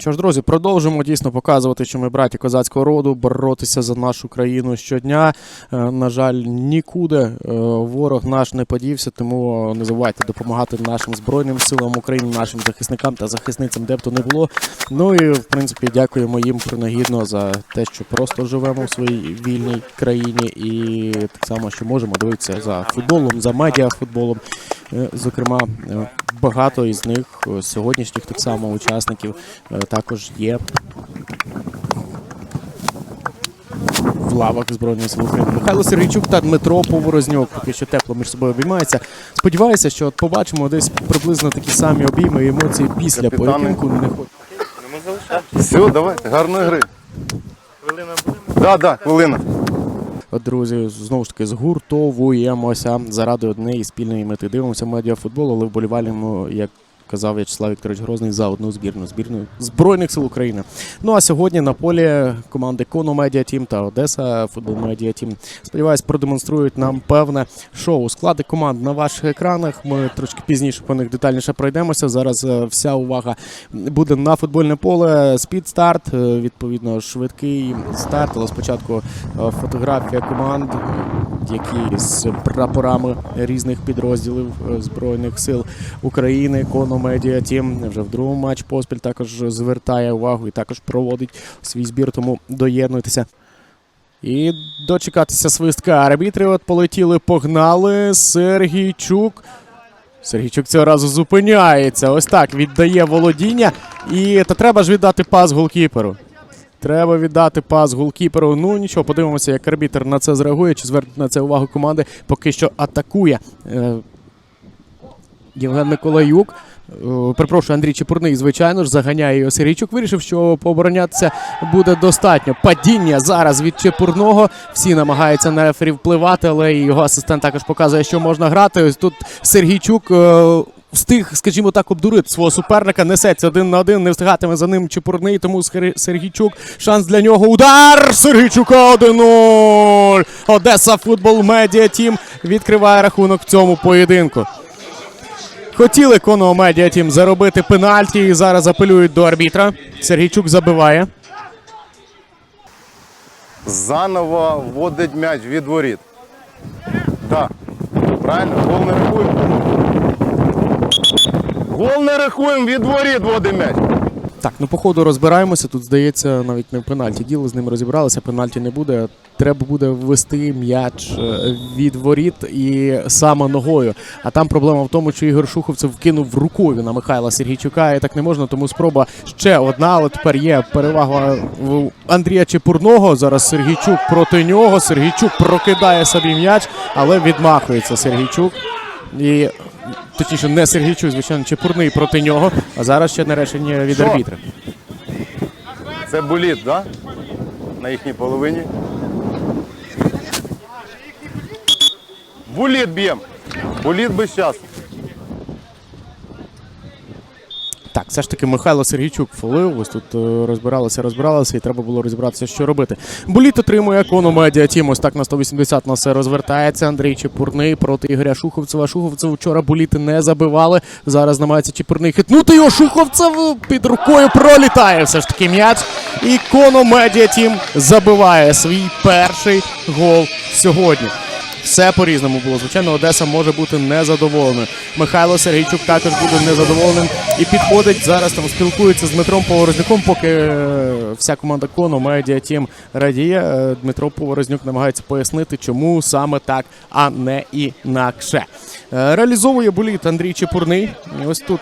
Що ж, друзі, продовжимо дійсно показувати, що ми браті козацького роду, боротися за нашу країну щодня. Е, На жаль, нікуди е, ворог наш не подівся, тому не забувайте допомагати нашим збройним силам України, нашим захисникам та захисницям, де б то не було. Ну і в принципі дякуємо їм принагідно за те, що просто живемо в своїй вільній країні, і так само, що можемо дивитися за футболом, за медіафутболом. Е, Зокрема, е, багато із них е, сьогоднішніх так само учасників е, також є в лавах Збройних сил України. Михайло Сергійчук та Дмитро Поворознюк поки що тепло між собою обіймаються. Сподіваюся, що от побачимо десь приблизно такі самі обійми і емоції після поєдинку. Не Все, давайте, гарної гри. Хвилина буде? Так, так, хвилина. Друзі, знову ж таки згуртовуємося заради однієї спільної мети. Дивимося медіафутбол, але вболіваємо, як казав В'ячеслав Вікторович Грозний, за одну збірну збірну Збройних сил України. Ну а сьогодні на полі команди Коно Медіа Тім та Одеса Футбол Медіа Тім. Сподіваюсь, продемонструють нам певне шоу. Склади команд на ваших екранах. Ми трошки пізніше по них детальніше пройдемося. Зараз е, вся увага буде на футбольне поле. Спідстарт, е, відповідно, швидкий старт. Але спочатку е, фотографія команд, які з прапорами різних підрозділів Збройних сил України. Коно Медіа Тім вже в другому матч поспіль також звертає увагу і також проводить свій збір, тому доєднуйтеся. І дочекатися свистка. Арбітри от полетіли, погнали. Сергійчук. Сергійчук цього разу зупиняється. Ось так віддає володіння. І та треба ж віддати пас голкіперу. Треба віддати пас голкіперу. Ну нічого, подивимося, як арбітр на це зреагує, чи звернуть на це увагу команди. Поки що атакує е, Євген Миколаюк. Е, Перепрошую, Андрій Чепурний, звичайно ж, заганяє його Сергійчук. Вирішив, що пооборонятися буде достатньо. Падіння зараз від Чепурного. Всі намагаються на рефері впливати, але його асистент також показує, що можна грати. Ось тут Сергійчук. е, Встиг, скажімо так, обдурити свого суперника, несеться один на один, не встигатиме за ним Чепурний, тому Сергійчук. Шанс для нього. Удар! Сергійчука 1-0! Одеса Футбол Медіа Тім відкриває рахунок в цьому поєдинку. Хотіли Коно Медіа Тім заробити пенальті і зараз апелюють до арбітра. Сергійчук забиває. Заново вводить м'яч від воріт. Так. Правильно? Гол не рахуємо. Гол не рахуємо, від воріт вводить м'яч. Так, ну по ходу розбираємося. Тут здається, навіть не в пенальті. Діло з ним розібралися. Пенальті не буде. Треба буде ввести м'яч е, від воріт і саме ногою. А там проблема в тому, що Ігор Шуховцев вкинув рукою на Михайла Сергійчука. І так не можна, тому спроба ще одна. Але тепер є перевага Андрія Чепурного. Зараз Сергійчук проти нього. Сергійчук прокидає собі м'яч, але відмахується Сергійчук. І точніше, не Сергійчук, звичайно, Чепурний проти нього. А зараз ще не рішення від Що? арбітра. Це боліт, так? На їхній половині. Буліт б'ємо. Буліт без часу. Так, все ж таки Михайло Сергійчук фолив. Ось тут е, розбиралися, розбиралися, і треба було розібратися, що робити. Боліт отримує кону медіа тім. Ось так на 180 на все розвертається. Андрій Чепурний проти Ігоря Шуховцева. Шуховцев вчора боліти не забивали. Зараз намагається Чепурний хитнути його. Шуховцев під рукою пролітає все ж таки м'яч. І коно медіа тім забиває свій перший гол сьогодні. Все по-різному було. Звичайно, Одеса може бути незадоволеною. Михайло Сергійчук також буде незадоволеним і підходить зараз. Там спілкується з Дмитром Поворознюком, поки е, вся команда Коно Медіа Тім радіє. Е, Дмитро Поворознюк намагається пояснити, чому саме так, а не інакше. Е, Реалізовує боліт Андрій Чепурний. Ось тут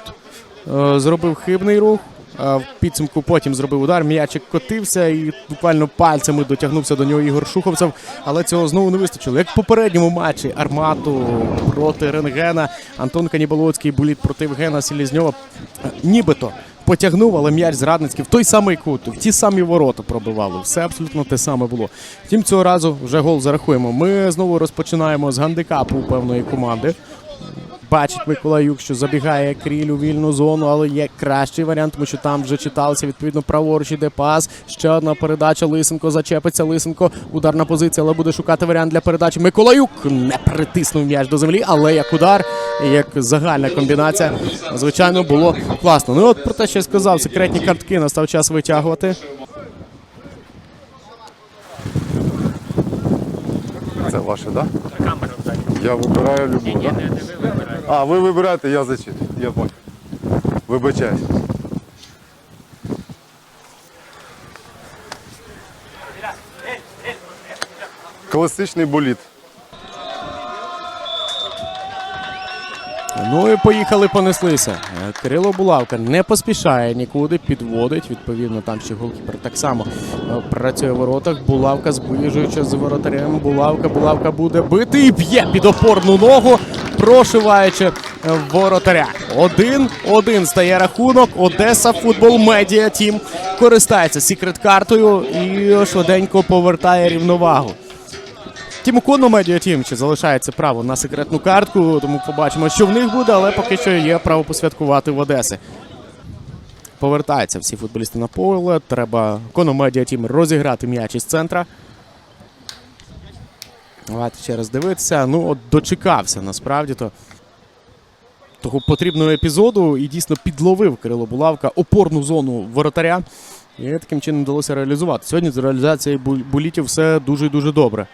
зробив хибний рух. В підсумку потім зробив удар. М'ячик котився і буквально пальцями дотягнувся до нього Ігор Шуховцев. Але цього знову не вистачило. Як в попередньому матчі Армату проти Рентгена, Антон Каніболоцький боліт проти Євгена Селізньова. е, Нібито потягнув, але м'яч зрадницький в той самий кут, в ті самі ворота пробивали. Все абсолютно те саме було. Втім, цього разу вже гол зарахуємо. Ми знову розпочинаємо з гандикапу певної команди. Бачить Миколаюк, що забігає кріль у вільну зону, але є кращий варіант, тому що там вже читалося відповідно праворуч іде пас. Ще одна передача. Лисенко зачепиться. Лисенко ударна позиція, але буде шукати варіант для передачі. Миколаюк не притиснув м'яч до землі, але як удар, як загальна комбінація, звичайно, було класно. Ну от про те, що я сказав, секретні картки настав час витягувати. Це ваше, так? Да? Я вибираю любу, так? Да? А, ви вибираєте, я зачитую. Я понял. Вибачаюсь. Класичний боліт. Ну і поїхали, понеслися. Е, Кирило Булавка не поспішає нікуди, підводить. Відповідно, там ще голкіпер так само е, працює в воротах. Булавка зближуючи з воротарем. Булавка, булавка буде бити і б'є під опорну ногу, прошиваючи е, воротаря. Один-один стає рахунок. Одеса футбол медіа тім користається секрет-картою і швиденько повертає рівновагу. Тім Кону Медіа Тім чи залишається право на секретну картку, тому побачимо, що в них буде, але поки що є право посвяткувати в Одеси. Повертаються всі футболісти на поле. Треба Кону Медіа Тім розіграти м'яч із центра. Давайте ще раз дивитися. Ну, от дочекався насправді то. Того потрібного епізоду і дійсно підловив Кирило Булавка опорну зону воротаря. І таким чином вдалося реалізувати. Сьогодні з реалізацією бу- булітів все дуже і дуже добре.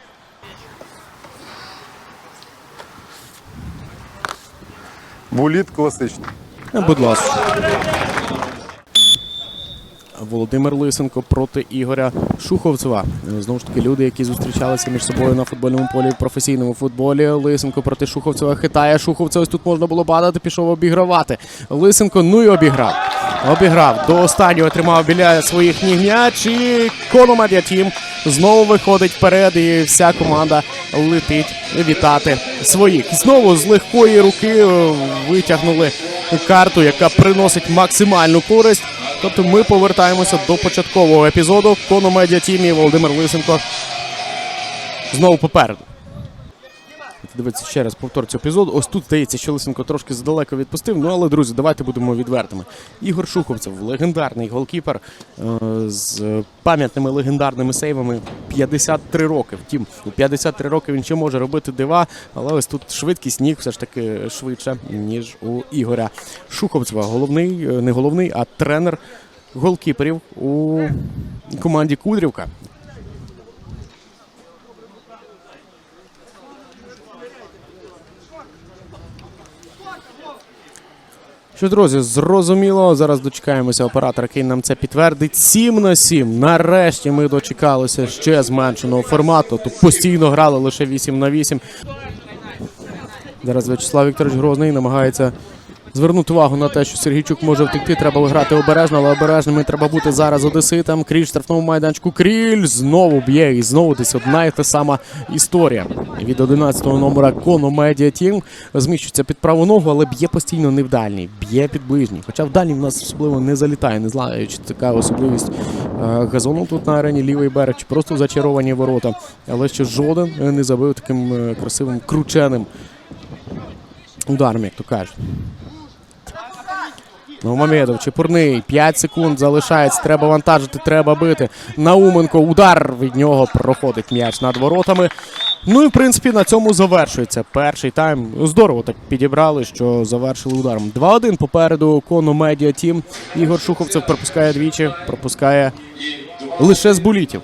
Боліт класичний. Е, Будь ласка. Володимир Лисенко проти Ігоря Шуховцева. Знову ж таки, люди, які зустрічалися між собою на футбольному полі в професійному футболі. Лисенко проти Шуховцева хитає. Шуховця ось тут можна було падати, пішов обігравати. Лисенко, ну і обіграв. Обіграв. До останнього тримав біля своїх ніг м'яч. І Кономадя Тім знову виходить вперед, і вся команда летить вітати своїх. Знову з легкої руки е, витягнули карту, яка приносить максимальну користь. Тобто ми повертаємося до початкового епізоду. Коно Медіа Тімі Володимир Лисенко знову попереду. Дивіться ще раз повтор цього епізоду. Ось тут здається, що Лисенко трошки задалеко відпустив. Ну але друзі, давайте будемо відвертими. Ігор Шуховцев, легендарний голкіпер е, з пам'ятними легендарними сейвами 53 роки. Втім, у 53 роки він ще може робити дива, але ось тут швидкість ніг все ж таки швидше, ніж у Ігоря Шуховцева. Головний, е, не головний, а тренер голкіперів у команді Кудрівка. Що, друзі, зрозуміло. Зараз дочекаємося оператора, який нам це підтвердить. 7 на 7. Нарешті ми дочекалися ще зменшеного формату. Тут постійно грали лише 8 на 8. Зараз В'ячеслав Вікторович Грозний намагається звернути увагу на те, що Сергійчук може втекти. Треба грати обережно, але обережними треба бути зараз одеситам. Кріль в штрафному майданчику. Кріль знову б'є і знову десь одна і та сама історія. Від 11-го номера Коно Медіа Тім зміщується під праву ногу, але б'є постійно не в дальній, б'є під ближній. Хоча в дальній в нас особливо не залітає, не знаю, чи така особливість е, газону тут на арені лівий берег, чи просто зачаровані ворота. Але ще жоден не забив таким е, красивим крученим ударом, як то кажуть. Новомамедов, Чепурний, 5 секунд залишається. Треба вантажити, треба бити. Науменко, удар від нього проходить м'яч над воротами. Ну і в принципі на цьому завершується перший тайм. Здорово так підібрали, що завершили ударом. 2-1 попереду Кону Медіа Тім. Ігор Шуховцев пропускає двічі, пропускає лише з булітів.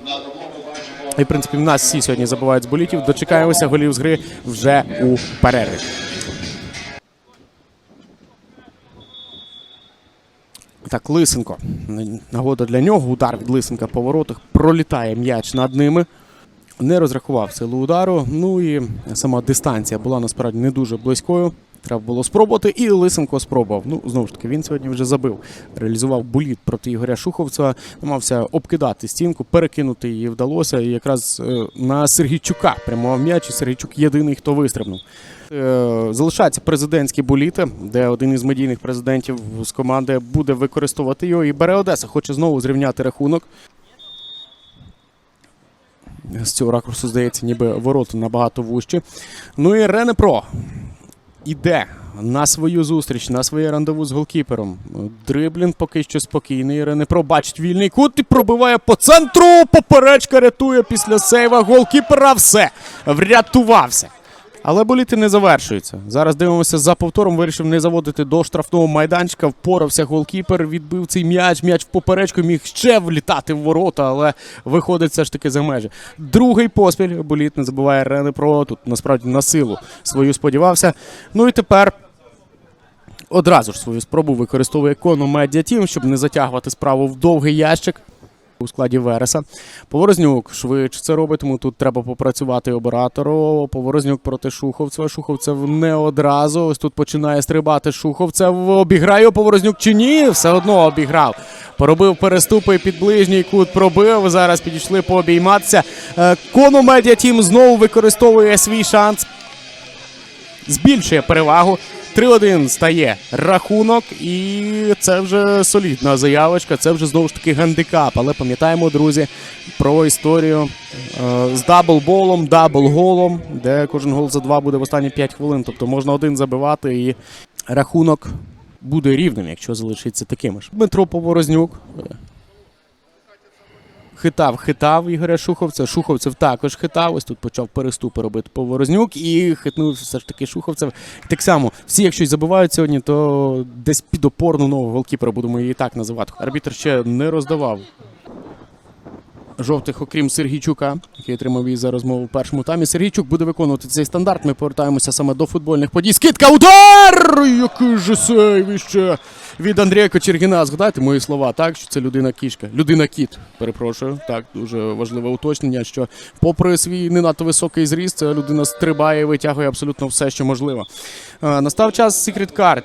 І в принципі в нас всі сьогодні забувають з булітів. Дочекаємося голів з гри вже у перерві. Так, Лисенко. Нагода для нього. Удар від Лисенка по воротах. Пролітає м'яч над ними. Не розрахував силу удару. Ну і сама дистанція була насправді не дуже близькою. Треба було спробувати, і Лисенко спробував. Ну, знову ж таки, він сьогодні вже забив. Реалізував буліт проти Ігоря Шуховця, намагався обкидати стінку, перекинути її вдалося. І якраз е, на Сергійчука прямував м'яч, і Сергійчук єдиний, хто вистрибнув. Е, Залишаються президентські буліти, де один із медійних президентів з команди буде використовувати його. І бере Одеса, хоче знову зрівняти рахунок. З цього ракурсу здається, ніби ворота набагато вужчі. Ну і Рене Про іде на свою зустріч, на своє рандеву з голкіпером. Дриблін поки що спокійний. Рене пробачить вільний кут і пробиває по центру. Поперечка рятує після сейва голкіпера. Все врятувався. Але боліти не завершується. Зараз дивимося за повтором. Вирішив не заводити до штрафного майданчика. Впорався голкіпер, відбив цей м'яч. М'яч в поперечку міг ще влітати в ворота, але виходить все ж таки за межі. Другий поспіль. Боліт не забуває Рене про тут насправді на силу свою сподівався. Ну і тепер. Одразу ж свою спробу використовує Коно Медіа Тім, щоб не затягувати справу в довгий ящик у складі Вереса. Поворознюк швидше це робить, тут треба попрацювати оператору. Поворознюк проти Шуховцева. Шуховцев не одразу. Ось тут починає стрибати Шуховцев. Обіграє Поворознюк чи ні? Все одно обіграв. Поробив переступи під ближній кут, пробив. Зараз підійшли пообійматися. Е, Коно Медіа Тім знову використовує свій шанс. Збільшує перевагу. 3-1 стає рахунок, і це вже солідна заявочка. Це вже знову ж таки гандикап. Але пам'ятаємо, друзі, про історію е, з даблболом, даблголом, де кожен гол за два буде в останні 5 хвилин. Тобто можна один забивати, і рахунок буде рівним, якщо залишиться таким ж. Дмитро Поворознюк. Хитав, хитав Ігоря Шуховця. Шуховцев також хитав. Ось тут почав переступи робити Поворознюк і хитнув все ж таки Шуховцев. Так само, всі, якщо й забивають сьогодні, то десь під опорну нового голкіпера будемо її так називати. Арбітр ще не роздавав жовтих, окрім Сергійчука, який отримав її за розмову в першому таймі. Сергійчук буде виконувати цей стандарт. Ми повертаємося саме до футбольних подій. Скидка, удар! Який же сейв іще від Андрія Кочергіна. Згадайте мої слова, так? Що це людина кішка. Людина кіт. Перепрошую. Так, дуже важливе уточнення, що попри свій не надто високий зріст, людина стрибає і витягує абсолютно все, що можливо. Е, Настав час Secret Card.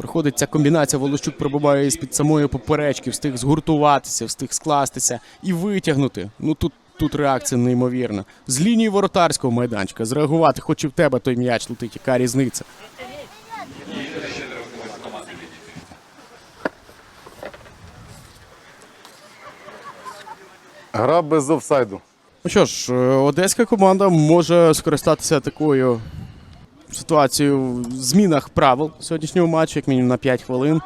Приходить ця комбінація, Волощук пробиває з-під самої поперечки, встиг згуртуватися, встиг скластися і витягнути. Ну тут, тут реакція неймовірна. З лінії воротарського майданчика зреагувати, хоч і в тебе той м'яч летить, яка різниця. Гра без офсайду. Ну що ж, е, одеська команда може скористатися такою ситуацією в змінах правил сьогоднішнього матчу, як мінімум на 5 хвилин.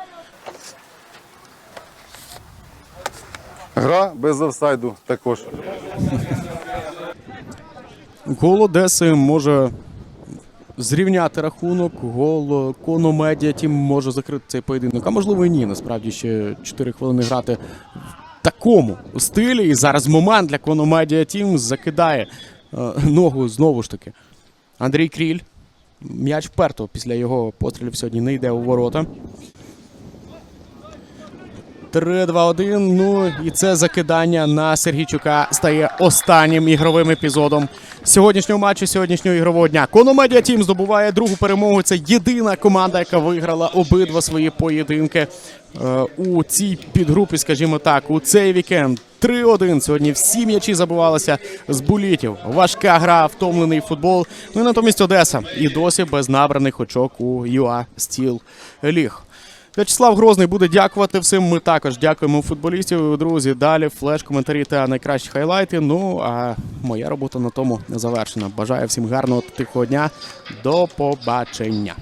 Гра без офсайду також. Гол Одеси може зрівняти рахунок. Гол Коно Медіа Тім може закрити цей поєдинок. А можливо і ні. Насправді ще 4 хвилини грати в такому стилі. І зараз момент для Коно Медіа Тім закидає е, ногу знову ж таки. Андрій Кріль. М'яч вперто після його пострілів сьогодні не йде у ворота. 3-2-1. Ну і це закидання на Сергійчука стає останнім ігровим епізодом сьогоднішнього матчу, сьогоднішнього ігрового дня. Кономедіа Тім здобуває другу перемогу. Це єдина команда, яка виграла обидва свої поєдинки е, у цій підгрупі, скажімо так, у цей вікенд. 3-1. Сьогодні всі м'ячі забувалися з булітів. Важка гра, втомлений футбол. Ну і натомість Одеса і досі без набраних очок у ЮА Стіл Ліг. В'ячеслав Грозний буде дякувати всім. Ми також дякуємо футболістів. Друзі, далі флеш, коментарі та найкращі хайлайти. Ну а моя робота на тому завершена. Бажаю всім гарного тихого дня. До побачення.